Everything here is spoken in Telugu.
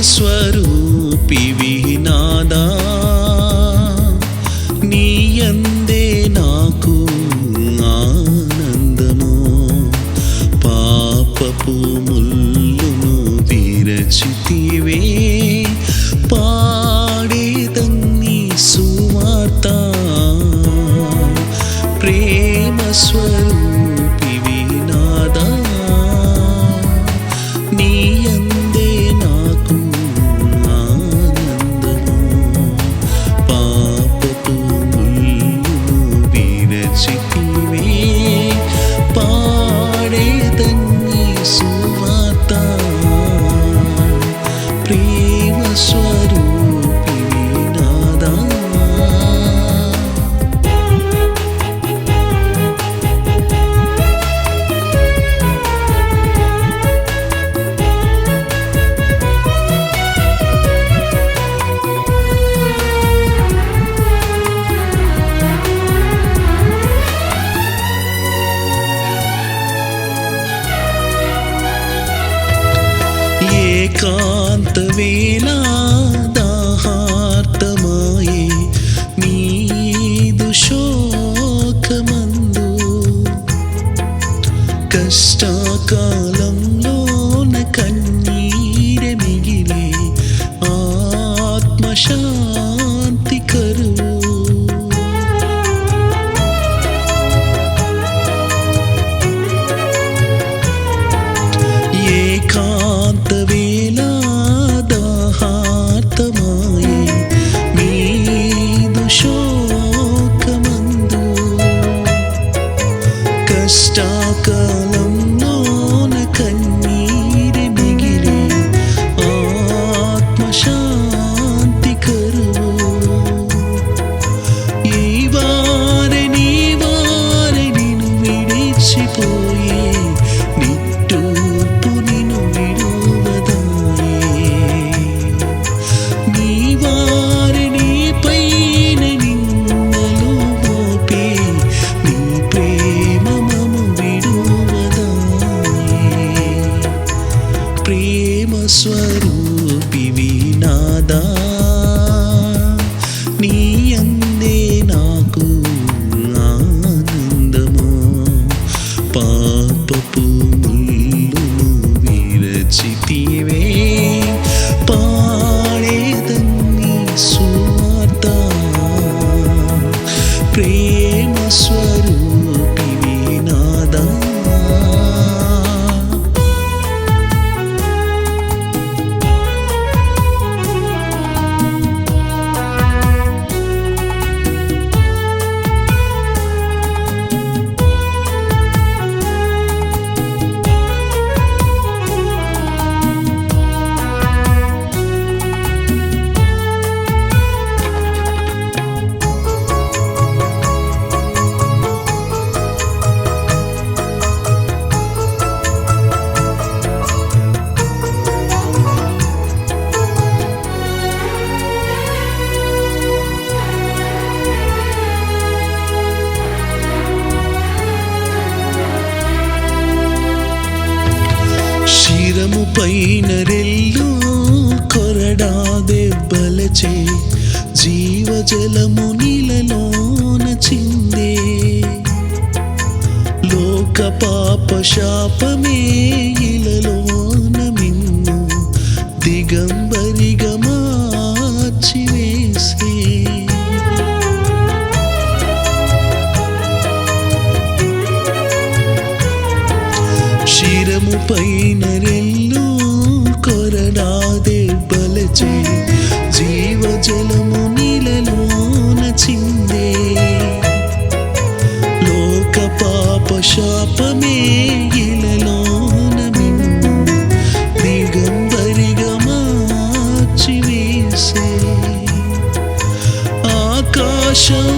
ప్రేమ స్వరూపివి. see. ఏకాంత వేళ దాహార్తమాయే నీదు శోకమందు. కష్టకాలంలోన కన్నీర మిగిలే ఆత్మశా ప్రేమ స్వరూపివి శిరము పైన రెల్లు కొరడా దెబ్బలచే జీవజలము నీలలోన చిందే. లోక పాప శాపమే ఇలలోన మిన్ను. దిగం శిరము పైన రెల్లు కొరడా దెబ్బలచే జీవజలము నీలలోన చిందే లోక పాప శాపమే ఇలలోన మిన్ను దిగంబరిగా మార్చి వేసే ఆకాశం